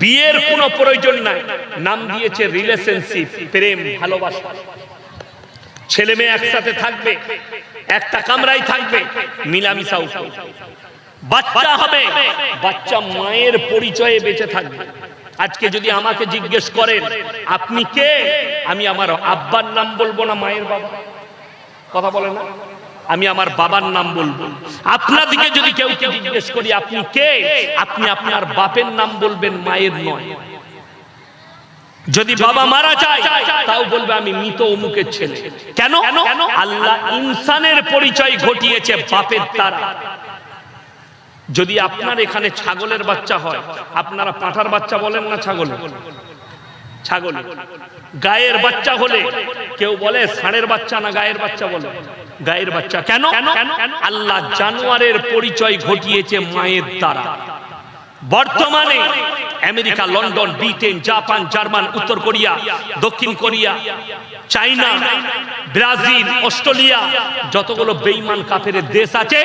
বিয়ের কোনো প্রয়োজন নাই। নাম দিয়েছে রিলেশনশিপ প্রেম, ভালোবাসা। ছেলে মেয়ে একসাথে থাকবে, একটা কামরাই থাকবে মিলামিশা উঠবে বাচ্চা হবে, বাচ্চা মায়ের পরিচয়ে বেঁচে থাকবে। আজকে যদি আমাকে জিজ্ঞেস করেন, আপনি কে? আমি আমার আব্বার নাম বলব না, মায়ের বাবা কথা বলে না? আমি আমার বাবার নাম বলব। আপনাদিকে যদি কেউ জিজ্ঞেস করি আপনি কে? আপনি আপনার বাপের নাম বলবেন মায়ের নয়। যদি বাবা মারা যায় তাও বলবে আমি মৃত অমুকের ছেলে। কেন? আল্লাহ ইনসানের পরিচয় ঘটিয়েছে বাপের দ্বারা। যদি আপনার এখানে ছাগলের বাচ্চা হয় আপনারা পাঁঠার বাচ্চা বলেন না ছাগল? ছাগল। গায়ের বাচ্চা হলে কেউ বলে ষাঁড়ের বাচ্চা না গায়ের বাচ্চা বলে। গায়ের বাচ্চা কেন? আল্লাহ জানোয়ারের পরিচয় ঘটিয়েছে মায়ের দ্বারা। বর্তমানে America, London, Britain, Japan, German, উত্তর কোরিয়া, দক্ষিণ কোরিয়া, চাইনা, ব্রাজিল, অস্ট্রেলিয়া, যতগুলো বেইমান কাফের দেশ আছে,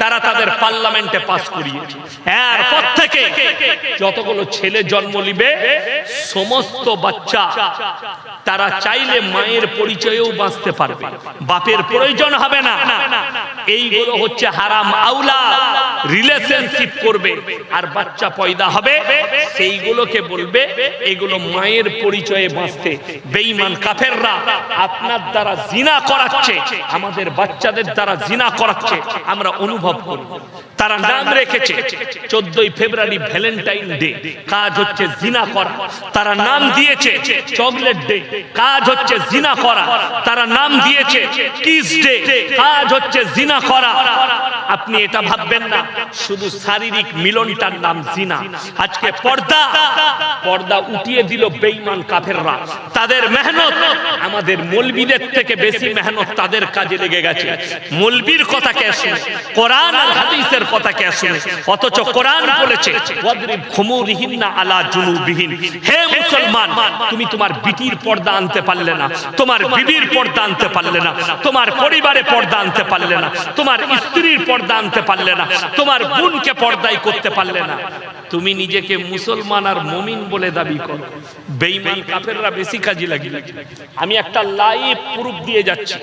তারা তাদের পার্লামেন্টে পাস করিয়েছে। এরপর থেকে যতগুলো ছেলে জন্ম নিবে, সমস্ত বাচ্চা তারা চাইলে মায়ের পরিচয়েও বাঁচতে পারবে। বাপের প্রয়োজন হবে না। এইগুলো হচ্ছে হারাম আউলা রিলেশনশিপ করবে। আর বাচ্চা পয়দা হবে সেইগুলোকে বলবে, এগুলো মায়ের পরিচয়ে বাঁচতে। বেঈমান কাফেররা আপনার দ্বারা জিনা করাচ্ছে, আমাদের বাচ্চাদের দ্বারা জিনা করাচ্ছে, আমরা অনুভব করি। তারা নাম রেখেছে, চোদ্দই ফেব্রুয়ারি ভ্যালেন্টাইন ডে, কাজ হচ্ছে জিনা করা। তারা নাম দিয়েছে, চকলেট ডে, কাজ হচ্ছে জিনা করা। তারা নাম দিয়েছে, কিস ডে, কাজ হচ্ছে জিনা করা। আপনি এটা ভাববেন না, শুধু শারীরিক মিলনটার নাম জিনা। আজকে পর্দা। পর্দা উঠিয়ে দিল বেঈমান কাফেররা। তাদের মেহনত আমাদের মলবিদের থেকে বেশি মেহনত তাদের কাজে লেগে গেছে। মলবির কথা কে শুনে? কোরআন আর হাদিসের কথা কে শুনে? অথচ কোরআন বলেছে, ওয়াদরিব খুমুরিহিন্না আলা জুনুবিহিন। হে মুসলমান, তুমি তোমার বিটির পর্দা আনতে পারলে না, তোমার বিবির পর্দা আনতে পারলে না, তোমার পরিবারে পর্দা আনতে পারলে না, তোমার স্ত্রীর পর্দা আনতে পারলে না, তোমার বোনকে পর্দাই করতে পারলে না। তুমি নিজেকে মুসলমান আর মমিন বলে দাবি করো। বেঈমান কাফেররা বেশি কাজে লাগি আমি একটা লাইভ প্রুফ দিয়ে যাচ্ছি।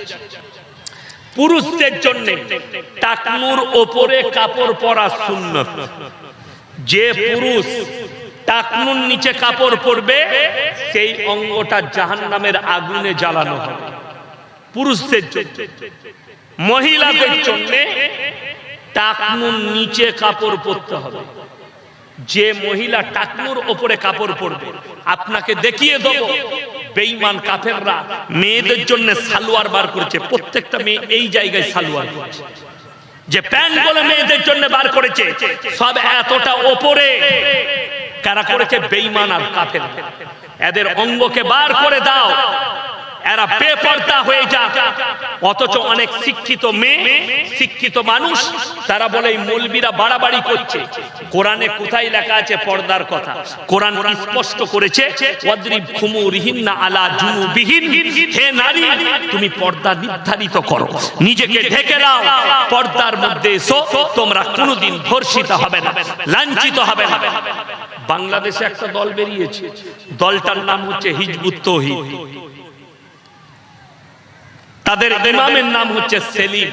পুরুষদের জন্য টাকনুর ওপরে কাপড় পরা সুন্নত। যে পুরুষ টাকনুর নিচে কাপড় পরবে, সেই অঙ্গটা জাহান্নামের আগুনে জ্বালানো হবে। পুরুষদের জন্য। মহিলাদের জন্য টাকনুর নিচে কাপড় পরতে হবে। যে মহিলা টাকনুর ওপরে কাপড় পরবে, আপনাকে দেখিয়ে দেবো, বেঈমান কাফেররা মেয়েদের জন্য সালোয়ার বার করেছে, প্রত্যেকটা মেয়ে এই জায়গায় সালোয়ার করছে যে প্যান্ট বলে মেয়েদের জন্য বার করেছে, সব এতটা ওপরে। কারা করেছে? বেঈমান আর কাফের এদের অঙ্গকে বার করে দাও। এরা বেপর্দা হয়ে যাক। অথচ অনেক শিক্ষিত মেয়ে, শিক্ষিত মানুষ, তারা বলে এই মৌলবীরা বাড়াবাড়ি করছে। কোরআনে কোথায় লেখা আছে পর্দার কথা? কোরআন স্পষ্ট করেছে, ওয়াদরিব আলা হে নারী, তুমি পর্দা নির্ধারিত করো, নিজেকে ঢেকে নাও, পর্দার মধ্যে এসো, তোমরা কোনোদিন ধর্ষিত হবে না, লাঞ্ছিত হবে না। বাংলাদেশে একটা দল বেরিয়েছে, দলটার নাম হচ্ছে হিজবুত তৌহিদ। তাদের ইমামের নাম হচ্ছে সেলিম।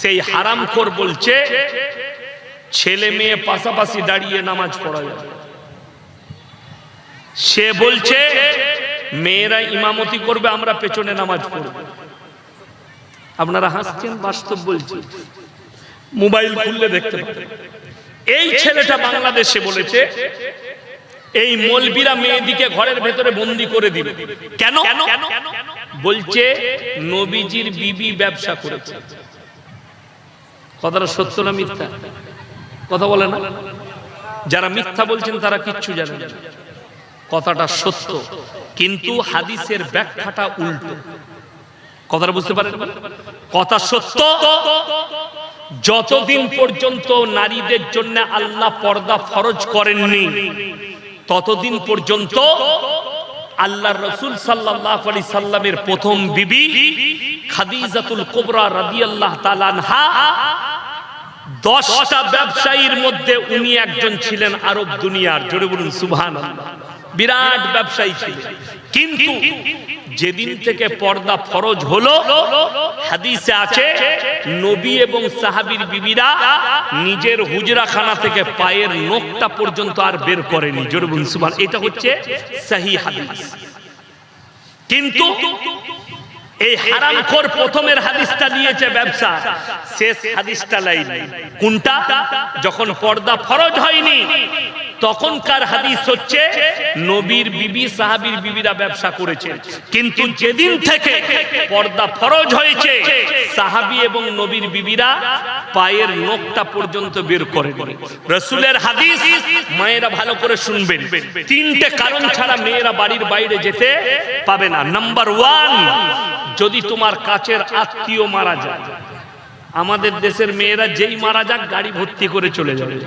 সেই হারাম হারামখোর বলছে, ছেলে মেয়ে পাশাপাশি দাঁড়িয়ে নামাজ পড়া যাবে। সে বলছে, মেয়েরা ইমামতি করবে, আমরা পেছনে নামাজ পড়ব। আপনারা হাসছেন, বাস্তব বলছি। মোবাইল খুললে দেখতে পাবেন। এই ছেলেটা বাংলাদেশে বলেছে এই মলবিরা মেয়েদিকে ঘরের ভেতরে বন্দি করে দিবে। কেন? বলছে নবীজির বিবি ব্যবসা করেছে। কথাটা সত্য না মিথ্যা? কথা বলে না? যারা মিথ্যা বলছেন তারা কিচ্ছু জানে কথাটা সত্য কিন্তু হাদিসের ব্যাখ্যাটা উল্টো। কথাটা বুঝতে পারেন? কথা সত্য যতদিন পর্যন্ত নারীদের জন্য আল্লাহ পর্দা ফরজ করেননি ততদিন পর্যন্ত আল্লাহ রসুল সাল্লাহ আলি সাল্লামের প্রথম বিবি খাদিজাতুল কোবরা রাদি আল্লাহ তালানহা দশটা ব্যবসায়ীর মধ্যে উনি একজন ছিলেন আরব দুনিয়ার। জোরে বলুন সুবহান বিরাট ব্যবসায়ী ছিল কিন্তু যেদিন থেকে পর্দা ফরজ হলো, হাদিসে আছে, নবী এবং সাহাবির বিবিরা নিজের হুজরাখানা থেকে পায়ের নখটা পর্যন্ত আর বের করেনি। জোরে সুবান এটা হচ্ছে সাহি হাদিস। কিন্তু এই হারামখোর প্রথমের হাদিসটা নিয়েছে ব্যবসা, শেষ হাদিসটা লাইনি কোনটা? যখন পর্দা ফরজ হয়নি, তখনকার হাদিস হচ্ছে নবীর বিবি, সাহাবীর বিবিরা ব্যবসা করেছে। কিন্তু যেদিন থেকে পর্দা ফরজ হয়েছে, সাহাবী এবং নবীর বিবিরা পায়ের নখটা পর্যন্ত বের করে রসুলের হাদিস মায়েরা ভালো করে শুনবেন। তিনটে কারণ ছাড়া মেয়েরা বাড়ির বাইরে যেতে পাবে না। নাম্বার ওয়ান যদি তোমার কাছের আত্মীয় মারা যায়, আমাদের দেশের মেয়েরা যেই মারা যাক, গাড়ি ভর্তি করে চলে যাবে।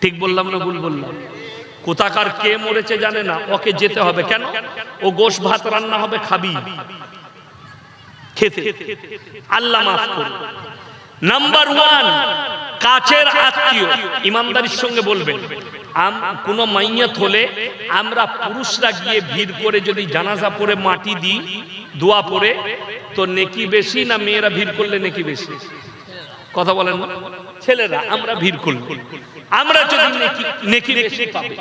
ঠিক বললাম না ভুল বললাম? কোথাকার কে মরেছে জানে না, ওকে যেতে হবে কেন? ও গোশ ভাত রান্না হবে, খাবি। খেতে। আল্লাহ মাফ করুন। নাম্বার ওয়ান কাছের আত্মীয়। ইমানদারির সঙ্গে বলবেন। কোন মাইয়াত হলে আমরা পুরুষরা গিয়ে ভিড় করে যদি জানাজা পরে মাটি দিই, দোয়া পরে তো নেকি বেশি না মেয়েরা ভিড় করলে নেকি বেশি? কথা বলেন ছেলেরা, আমরা ভিড় করব আমরা যদি নেকি নেকি বেশি পাবে।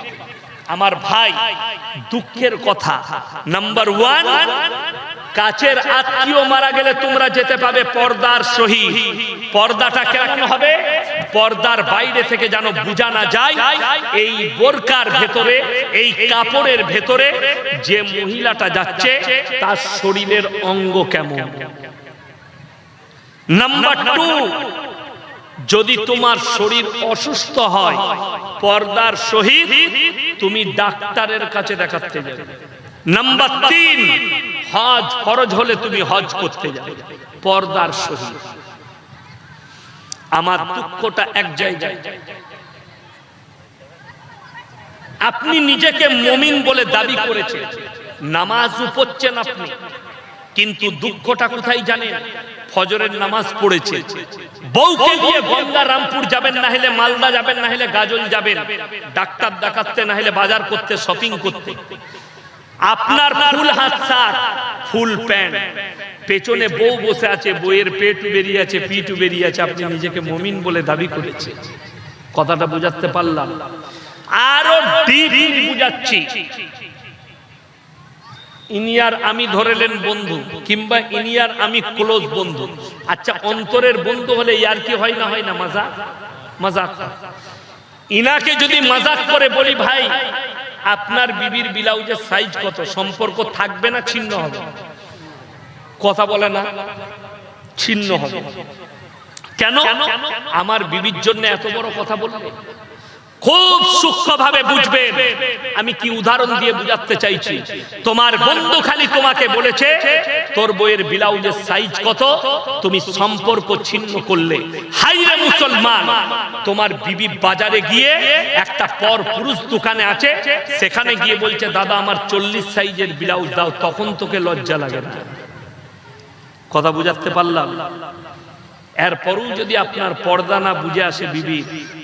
আমার ভাই, দুঃখের কথা। নাম্বার ওয়ান কাছের আত্মীয় মারা গেলে তোমরা যেতে পাবে পর্দার সহি। পর্দাটা কেমন হবে? পর্দার বাইরে থেকে যেন বোঝা না যায়, এই বোরকার ভেতরে, এই কাপড়ের ভেতরে যে মহিলাটা যাচ্ছে, তার শরীরের অঙ্গ কেমন? নাম্বার টু যদি তোমার শরীর অসুস্থ হয়, পর্দার সহিত তুমি ডাক্তারের কাছে দেখাতে যাবে। নাম্বার তিন হজ ফরজ হলে তুমি হজ করতে যাবে। পর্দার সহিত। আমার দুঃখটা এক জায়গায়। আপনি নিজেকে মমিন বলে দাবি করেছেন। নামাজ পড়ছেন আপনি। কিন্তু দুঃখটা কোথায় জানেন? ফজরের নামাজ পড়েছে। বউকে দিয়ে গঙ্গা রামপুর যাবেন, না হলে মালদা যাবেন, না হলে গাজল যাবেন। ডাক্তার দেখাতে না হলে বাজার করতে শপিং করতে। আপনার ফুল হাত সার ফুল প্যান্ট। পেছনে বউ বসে আছে বইয়ের পেট বেরিয়ে আছে পিঠ বেরিয়ে আছে আপনি নিজেকে মমিন বলে দাবি করেছে কথাটা বুঝাতে পারলাম। আরও ডিপ বুঝাচ্ছি। ইনিয়ার আমি ধরেলেন বন্ধু কিংবা ইনিয়ার আমি ক্লোজ বন্ধু। আচ্ছা অন্তরের বন্ধু হলে ইয়ার কি হয় না হয় না? মজা মজাক। ইনাকে যদি মজাক করে বলি ভাই আপনার বিবির ব্লাউজের সাইজ কত? সম্পর্ক থাকবে না ছিন্ন হবে? কথা বলে না, ছিন্ন হবে। কেন? আমার বিবির জন্য এত বড় কথা বলবে খুব সূক্ষ্মভাবে বুঝবেন আমি কি উদাহরণ দিয়ে বুঝাতে চাইছি? তোমার বন্ধু খালি তোমাকে বলেছে, তোর বইয়ের ব্লাউজের সাইজ কত? তুমি সম্পর্ক ছিন্ন করলে। হাইরে মুসলমান! তোমার বিবি বাজারে গিয়ে একটা পর পুরুষ দোকানে আছে, সেখানে গিয়ে বলছে, দাদা, আমার চল্লিশ সাইজের ব্লাউজ দাও, তখন তোকে লজ্জা লাগে কথা বুঝাতে পারলাম? এরপরও যদি আপনার পর্দা না বুঝে আসে বিবি,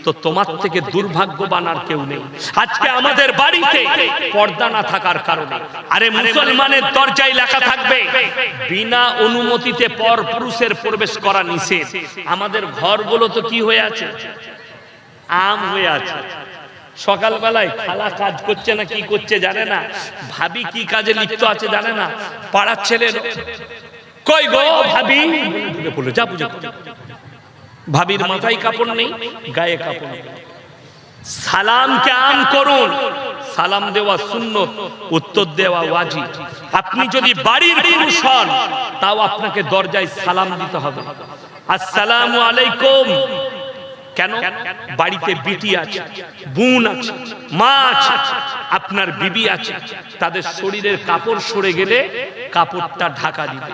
তো তোমার থেকে দুর্ভাগ্যবান আর কেউ নেই। আজকে আমাদের বাড়িতে পর্দা না থাকার কারণে। আরে মুসলমানের দরজায় লেখা থাকবে, বিনা অনুমতিতে পর পুরুষের প্রবেশ করা নিষেধ। আমাদের ঘরগুলো তো কি হয়ে আছে? আম হয়ে আছে। সকালবেলায় খালা কাজ করছে না কি করছে জানে না? ভাবি কি কাজে লিপ্ত আছে জানে না? পাড়ার ছেলে কই গো? ভাবি? বলে যা বুঝে ভাবির মাথায় কাপড় নেই গায়ে কাপড় নেই। সালামকে আম করুন। সালাম দেওয়া শূন্য উত্তর দেওয়া ওয়াজি। আপনি যদি বাড়ির পুরুষ হন তাও আপনাকে দরজায় সালাম দিতে হবে। আসসালামু আলাইকুম। কেন? বাড়িতে বিটি আছে বোন আছে মা আছে আপনার বিবি আছে। তাদের শরীরের কাপড় সরে গেলে কাপড়টা ঢাকা দিবে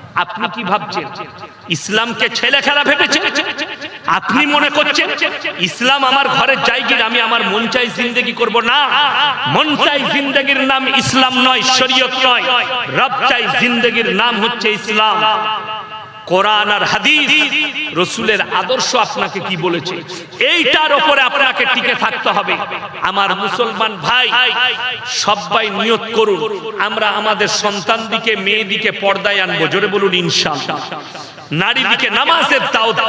আপনি কি ভাবছেন? ইসলামকে ছেলে খেলা ভেবেছেন আপনি মনে করছেন ইসলাম আমার ঘরের জায়গির, আমি আমার মন চাই জিন্দগি করব? না। মন চাই জিন্দগির নাম ইসলাম নয়, শরীয়ত নয়। রব চাই জিন্দগির নাম হচ্ছে ইসলাম। কোরআন আর হাদিস, রসুলের আদর্শ আপনাকে কি বলেছে? এইটার ওপরে আপনাকে টিকে থাকতে হবে। আমার মুসলমান ভাই, সবাই নিয়ত করুন। আমরা আমাদের সন্তান দিকে মেয়ে দিকে পর্দায় আনব। জোরে বলুন ইনশাআল্লাহ নারী দিকে নামাজের দাওয়াত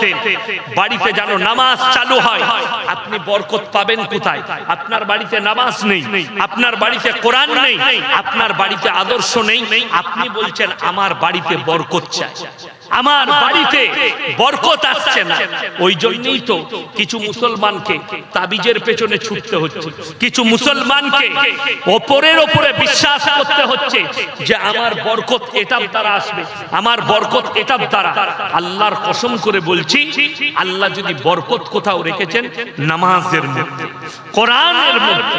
বাড়িতে যেন নামাজ চালু হয়। আপনি বরকত পাবেন কোথায়? আপনার বাড়িতে নামাজ নেই। আপনার বাড়িতে কোরআন নেই। আপনার বাড়িতে আদর্শ নেই। আপনি বলছেন, আমার বাড়িতে বরকত চাই। আমার বাড়িতে বরকত আসছে না। ওই জন্যই তো কিছু মুসলমানকে তাবিজের পেছনে ছুটতে হচ্ছে। কিছু মুসলমানকে ওপরের ওপরে বিশ্বাস করতে হচ্ছে যে, আমার বরকত এটার দ্বারা আসবে। আমার বরকত এটার দ্বারা। আল্লাহর কসম করে বলছি আল্লাহ যদি বরকত কোথাও রেখেছেন নামাজের মধ্যে কোরআনের মধ্যে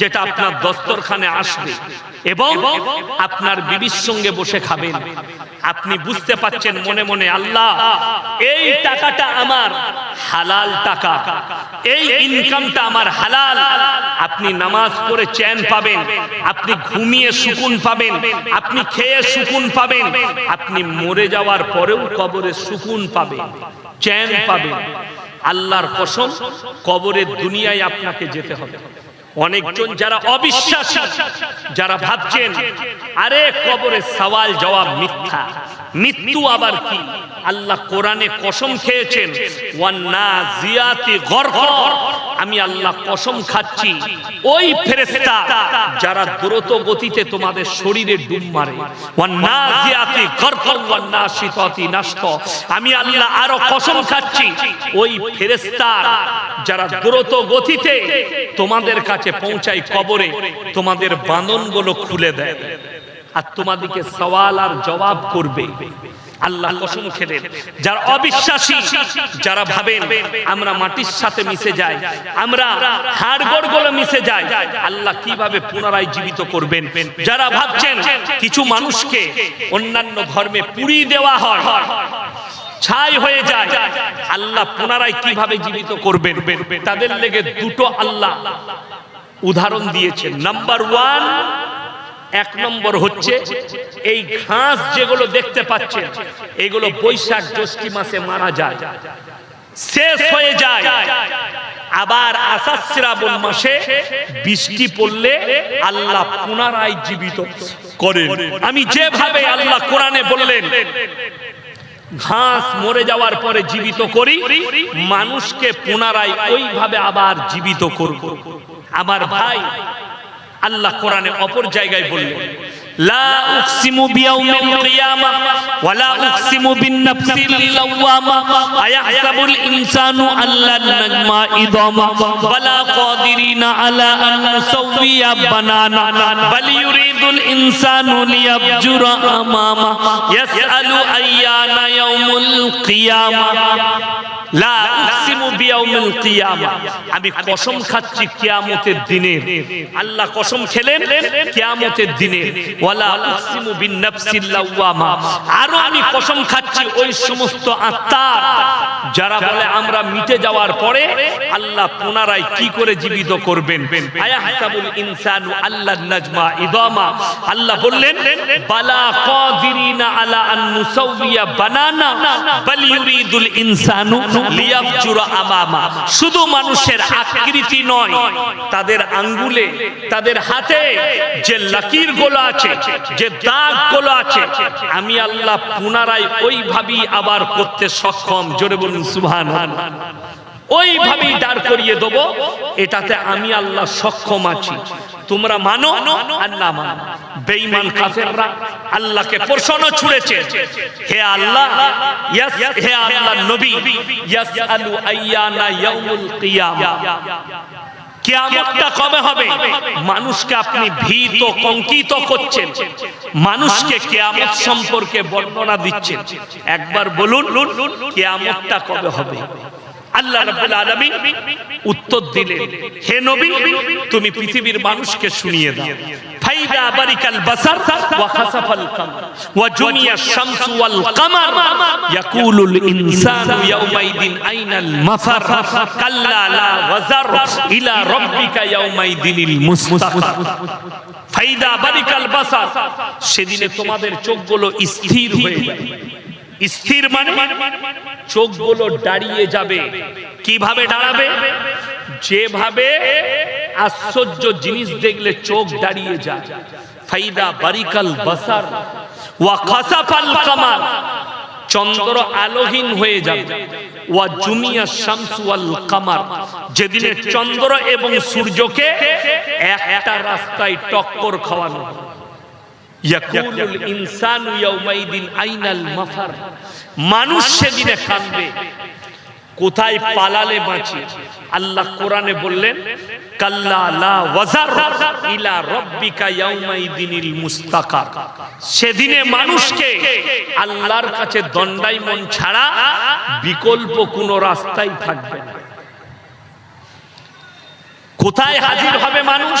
যেটা আপনার দস্তরখানে আসবে এবং আপনার বিবির সঙ্গে বসে খাবেন। আপনি বুঝতে পাচ্ছেন মনে মনে, আল্লাহ, এই টাকাটা আমার হালাল টাকা, এই ইনকামটা আমার হালাল। আপনি নামাজ পড়ে চ্যান পাবেন, আপনি ঘুমিয়ে সুকুন পাবেন, আপনি খেয়ে সুকুন পাবেন, আপনি মরে যাওয়ার পরেও কবরে সুকুন পাবেন, চ্যান পাবেন। আল্লাহর কসম, কবরের দুনিয়ায় আপনাকে যেতে হবে। অনেকজন যারা অবিশ্বাসী যারা ভাবছেন আরে কবরে সওয়াল জবাব মিথ্যা। মৃত্যু আবার কি? আল্লাহ কোরআনে কসম খেয়েছেন আমি আল্লাহ কসম খাচ্ছি, ওই ফেরেশতা যারা দ্রুত গতিতে তোমাদের শরীরে ডুব মারে। আমি আল্লাহ আরও কসম খাচ্ছি, ওই ফেরেশতা যারা দ্রুত গতিতে তোমাদের কাছে পৌঁছায় কবরে, তোমাদের বাঁধনগুলো খুলে দেয়। আর তোমাদেরকে সওয়াল আর জবাব করবে। আল্লাহ কসম খেলেন যারা অবিশ্বাসী, যারা ভাবেন, আমরা মাটির সাথে মিশে যাই, আমরা হাড়গড়গুলো মিশে যাই, আল্লাহ কীভাবে পুনরায় জীবিত করবেন? যারা ভাবছেন কিছু মানুষকে অন্যান্য ধর্মে পুড়িয়ে দেওয়া হয়, ছাই হয়ে যায়, আল্লাহ পুনরায় কীভাবে জীবিত করবেন? তাদের লেগে দুটো আল্লাহ উদাহরণ দিয়েছেন। নাম্বার ওয়ান এক নম্বর হচ্ছে এই ঘাস যেগুলো দেখতে পাচ্ছেন, এগুলো বৈশাখ জ্যৈষ্ঠী মাসে মারা যায়। শেষ হয়ে যায়। আবার আসাদ শ্রাবণ মাসে বৃষ্টি পড়লে আল্লাহ পুনরায় জীবিত করেন। আমি যেভাবে আল্লাহ কোরআনে বললেন, ঘাস মরে যাওয়ার পরে জীবিত করি, মানুষকে পুনরায় ওইভাবে আবার জীবিত করব। আমার ভাই আল্লাহ কোরআনে অপর জায়গায় বললেন লা উকসিমু বিয়াউমিল কিয়ামা ওয়ালা উকসিমু বিন-নাফসিল লাওয়ামা আয়াহসাবুল ইনসানু আল্লান নাজমা ইদামা বালা কাদিরিনা আলা আন নুসাওয়িয়া বানানা বাল ইউরিদুল ইনসানু লিয়াবজুরা আমামা ইয়াসআলু আইয়ানা ইয়াউমুল কিয়ামা লা উকসিমু বিয়াউমিল কিয়ামা আমি কসম খাচ্ছি কিয়ামতের দিনে। আল্লাহ কসম খেলেন কিয়ামতের দিনে। ওয়ালা উকসিমু বিন নাফসিল লাওয়ামা। আরও আমি কসম খাচ্ছি ওই সমস্ত আত্মার, যারা বলে আমরা মিটে যাওয়ার পরে আল্লাহ পুনরায় কি করে জীবিত করবেন? আয়াহসাবুল ইনসানু আল্লাহ নাজমা ইদামা। আল্লাহ বললেন, বালা কাদিরিনা আলা আন নুসাউইয়া বানানা, বাল ইউরিদুল ইনসানু লিয়াফজুরা আমামা। শুধু মানুষের আকৃতি নয়, তাদের আঙ্গুলে, তাদের হাতে যে লাকিরগুলো আছে যে দাগগুলো আছে, আমি আল্লাহ পুনরায় ওইভাবেই আবার করতে সক্ষম। জোরে বলুন, সুবহানাল্লাহ। ওইভাবেই দাঁড় করিয়ে দেব, এটাতে আমি আল্লাহ সক্ষম আছি। তোমরা মানো আর না মানো? বেঈমান কাফেররা আল্লাহকে প্রশ্ন ছুড়েছে। হে আল্লাহ, ইয়াস, হে আল্লাহ নবী, ইয়াসআলু আইয়ানা ইয়াউমুল কিয়ামা। কিয়ামতটা কবে হবে? মানুষকে আপনি ভীত কঙ্কিত করছেন। মানুষকে কিয়ামত সম্পর্কে বর্ণনা দিচ্ছেন। একবার বলুন, কিয়ামতটা কবে হবে? আল্লাহ রাব্বুল আলামিন উত্তর দিলেন, হে নবী, তুমি পৃথিবীর মানুষকে শুনিয়ে দাও। ফাইদা বারিকাল বাসার ওয়া খাসাফাল কামার ওয়া জুমিয়া শামসু ওয়াল কামার। ইয়াকুলুল ইনসানু ইয়াউমাইদিন আইনাল মাফার। কাল্লা লা ওয়াজার ইলা রাব্বিকা ইয়াউমাইদিনিল মুস্তাকার ফাইদা বারিকাল বাসার। সেদিনে তোমাদের চোখগুলো স্থির হয়ে যাবে স্থির মানে চোখগুলো দাঁড়িয়ে যাবে। কীভাবে দাঁড়াবে? যেভাবে আশ্চর্য জিনিস দেখলে চোখ দাঁড়িয়ে যায়। ফাইদা বারিকাল বাসার, ওয়া খাসাফাল কামার চন্দ্র আলোহীন হয়ে যাবে। ওয়া জুমিয়া শামসু ওয়াল কামার, যেদিনে চন্দ্র এবং সূর্যকে একটা রাস্তায় টক্কর খাওয়ানো। ইয়াকুলুল ইনসানু ইয়াউমাইদিন আইনাল মাফার। মানুষ সেদিনে কাঁদবে। কোথায় পালালে বাঁচি? আল্লাহ কোরআনে বললেন কাল্লা লা ওয়াজার ইলা রাব্বিকা ইয়াউমাইদিনিল মুস্তাকার। সেদিনে মানুষকে আল্লাহর কাছে দণ্ডাইমন ছাড়া বিকল্প কোনো রাস্তাই থাকবে না। কোথায় হাজির হবে মানুষ?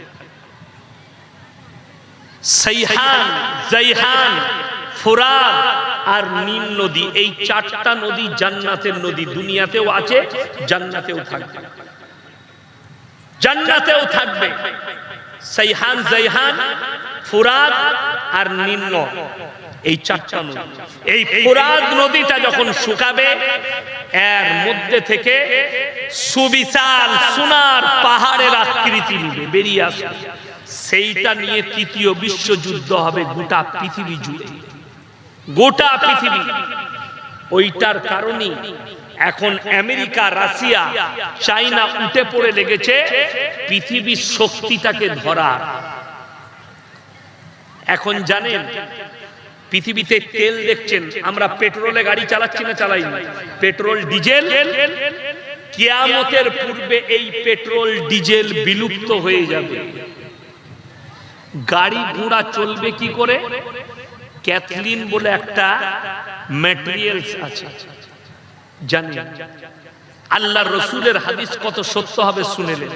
সাইহান জাইহান ফোরাদ আর নীল নদী। এই চারটা নদী জান্নাতের নদী। দুনিয়াতেও আছে, জান্নাতেও থাকবে। জান্নাতেও থাকবে। সাইহান জাইহান ফুরাদ আর নীল এই চারটা নদী। এই ফুরাদ নদীটা যখন শুকাবে, এর মধ্যে থেকে সুবিশাল, সোনার পাহাড়ের আকৃতি নিবে, বেরিয়ে আসবে। সেইটা নিয়ে তৃতীয় বিশ্বযুদ্ধ হবে গোটা পৃথিবী জুড়ে। গোটা পৃথিবী। ওইটার কারণেই এখন আমেরিকা রাশিয়া চাইনা উঠে পড়ে লেগেছে। পৃথিবীর শক্তিটাকে ধরা। এখন জানেন পৃথিবীতে তেল দেখছেন। আমরা পেট্রোলে গাড়ি চালাচ্ছি না চালাই। Petrol diesel. কিয়ামতের পূর্বে এই পেট্রোল ডিজেল বিলুপ্ত হয়ে যাবে। গাড়ি ঘোড়া চলবে কি করে? ক্যাথলিন বলে একটা ম্যাটেরিয়ালস আছে। জানি আল্লাহ রসুলের হাদিস কত সত্য হবে শুনেলেন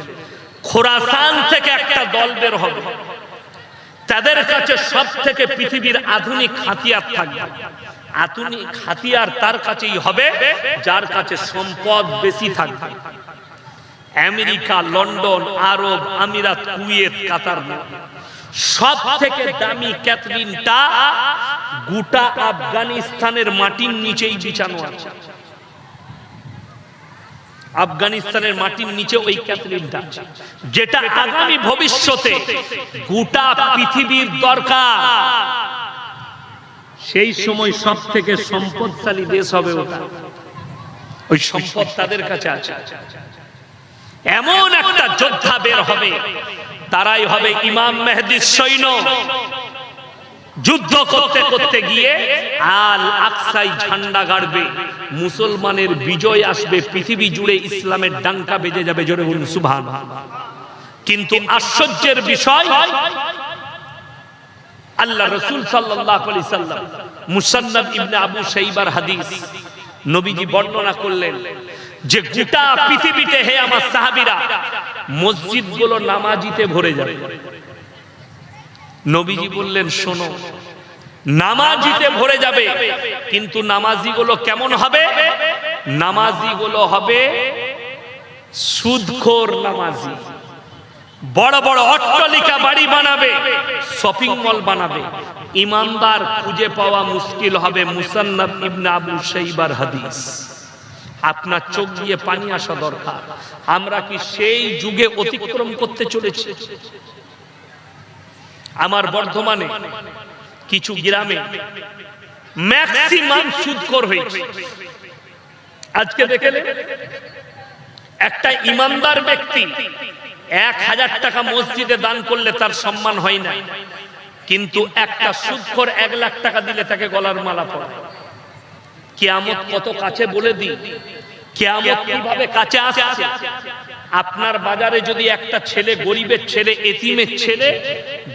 খোরাসান থেকে একটা দল বের হবে। তাদের কাছে সব থেকে পৃথিবীর আধুনিক হাতিয়ার থাকবে। আধুনিক হাতিয়ার তার কাছেই হবে, যার কাছে সম্পদ বেশি থাকবে। আমেরিকা, লন্ডন, আরব, আমিরাত, কুয়েত, কাতার। সব থেকে দামি ক্যাথলিনটা গোটা আফগানিস্তানের মাটির নিচেই বিছানো আছে। আফগানিস্তানের মাটির নিচে ওই ক্যাথলিনটা আছে। যেটা আগামী ভবিষ্যতে গোটা পৃথিবীর দরকার। সেই সময় সব থেকে সম্পদশালী দেশ হবে ওটা। ওই সম্পদ তাদের কাছে আছে। এমন একটা যোদ্ধা বের হবে তারাই হবে ইমাম মেহেদির সৈন্য। যুদ্ধ করতে করতে গিয়ে আল আকসাই ঝান্ডা গাড়বে। মুসলমানের বিজয় আসবে, পৃথিবী জুড়ে ইসলামের ডাঙ্কা বেজে যাবে, জোরে সুবহান। কিন্তু আশ্চর্যের বিষয়, আল্লাহ রসুল সাল্লাম মুসান্নাদ ইবনে আবু শাইবার হাদিস নবীজি বর্ণনা করলেন যে গোটা পৃথিবীতে হে আমার সাহাবীরা মসজিদগুলো নামাজিতে ভরে যাবে। নবীজি বললেন, শোনো, নামাজিতে ভরে যাবে, কিন্তু নামাজিগুলো কেমন হবে? নামাজিগুলো হবে সুদখোর নামাজি। বড় বড় অট্টালিকা বাড়ি বানাবে শপিং মল বানাবে। ইমানদার খুঁজে পাওয়া মুশকিল হবে মুসান্নাব ইবনে আবু শাইবার হাদিস। আপনার চোখ দিয়ে পানি আসা দরকার। আমরা কি সেই যুগে অতিক্রম করতে চলেছি? আমার বর্ধমানে কিছু গ্রামে ম্যাক্সিমাম সুদখোর হয়েছে। আজকে দেখেলে একটা ইমানদার ব্যক্তি এক হাজার টাকা মসজিদে দান করলে তার সম্মান হয় না। কিন্তু একটা সুদখোর এক লাখ টাকা দিলে তাকে গলার মালা পড়ায় কেয়ামত কত কাছে বলে দিই? কেয়ামত কীভাবে কাছে আসছে আপনার বাজারে যদি একটা ছেলে, গরিবের ছেলে, এতিমের ছেলে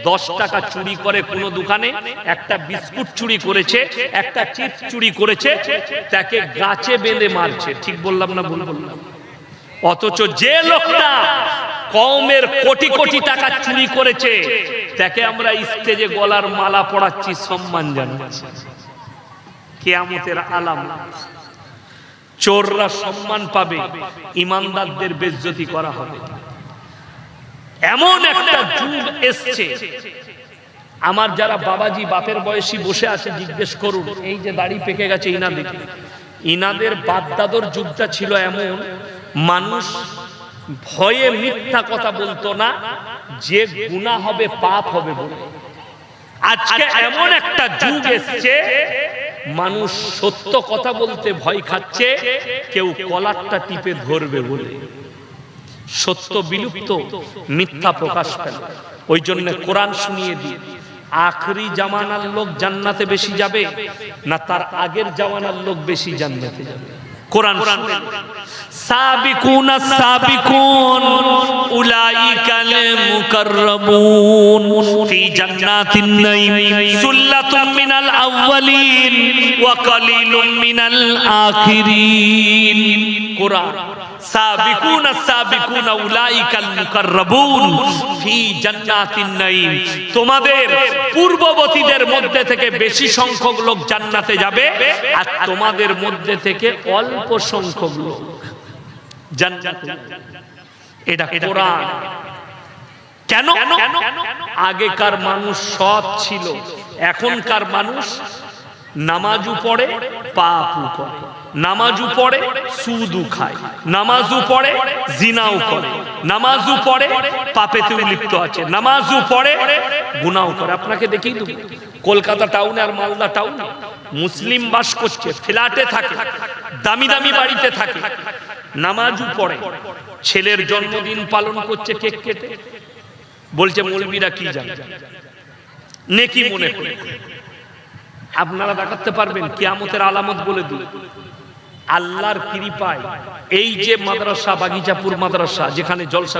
দশ টাকা চুরি করে কোনো দোকানে, একটা বিস্কুট চুরি করেছে, একটা চিপস চুরি করেছে, তাকে গাছে বেঁধে মারছে। ঠিক বললাম না ভুল বললাম? অথচ যে লোকটা কমের কোটি কোটি টাকা চুরি করেছে, তাকে আমরা স্টেজে গলার মালা পড়াচ্ছি সম্মান জানাচ্ছি। কেয়ামতের আলাম। চোররা সম্মান পাবে, ইমানদারদের বেজ্জতি করা হবে। এমন একটা যুগ এসছে। আমার যারা বাবাজি বাপের বয়সী বসে আছে, জিজ্ঞেস করুন, এই যে দাড়ি পেকে গেছে ইনাদের। ইনাদের বাদদাদর যুগটা ছিল এমন, মানুষ ভয়ে মিথ্যা কথা বলতো না, যে গুণা হবে, পাপ হবে বলে। আজকে এমন একটা যুগ এসছে মানুষ সত্য কথা বলতে ভয় খাচ্ছে, কেউ কলারটা টিপে ধরবে বলে। সত্য বিলুপ্ত, মিথ্যা প্রকাশ পেল। ওই জন্য কোরআন শুনিয়ে দিয়ে, আখরি জামানার লোক জান্নাতে বেশি যাবে না তার আগের জামানার লোক বেশি জান্নাতে যাবে। কোরআন সাবিকুন সাবিকুনা উলাইকাল মুকাররামুন ফি জান্নাতিন নাঈম সুল্লাতুম মিনাল আউয়ালিন ওয়া কালিলুম মিনাল আখিরিন। কোরআন। সাবিকুন সাবিকুন উলাইকাল মুকাররাবুন ফি জান্নাতিন নাঈম। তোমাদের পূর্ববর্তীদের মধ্যে থেকে বেশি সংখ্যক লোক জান্নাতে যাবে আর তোমাদের মধ্যে থেকে অল্প সংখ্যক লোক জান্নাতে যাবে। এটা কোরআন। কেন? আগেকার মানুষ সৎ ছিল এখনকার মানুষ নামাজও পড়ে পাপও করে। নামাজও পড়ে, সুদও খায়। নামাজও পড়ে, জিনাও করে। নামাজও পড়ে, পাপেতেও লিপ্ত আছে। নামাজও পড়ে গুনাও করে। আপনাকে দেখেই তো কলকাতা টাউনে আর মালদা টাউনে মুসলিম বাস করছে, ফ্ল্যাটে থাকে, দামি দামি বাড়িতে থাকে। নামাজও পড়ে। ছেলের জন্মদিন পালন করছে কেক কেটে। বলছে, মৌলবীরা কি জানে? নেকি মনে করে। আপনারা দেখাতে পারবেন, কিয়ামতের আলামত বলে দিন আল্লাহর কৃপায়। এই যে মাদ্রাসা বাগিচাপুর মাদ্রাসা যেখানে জলসা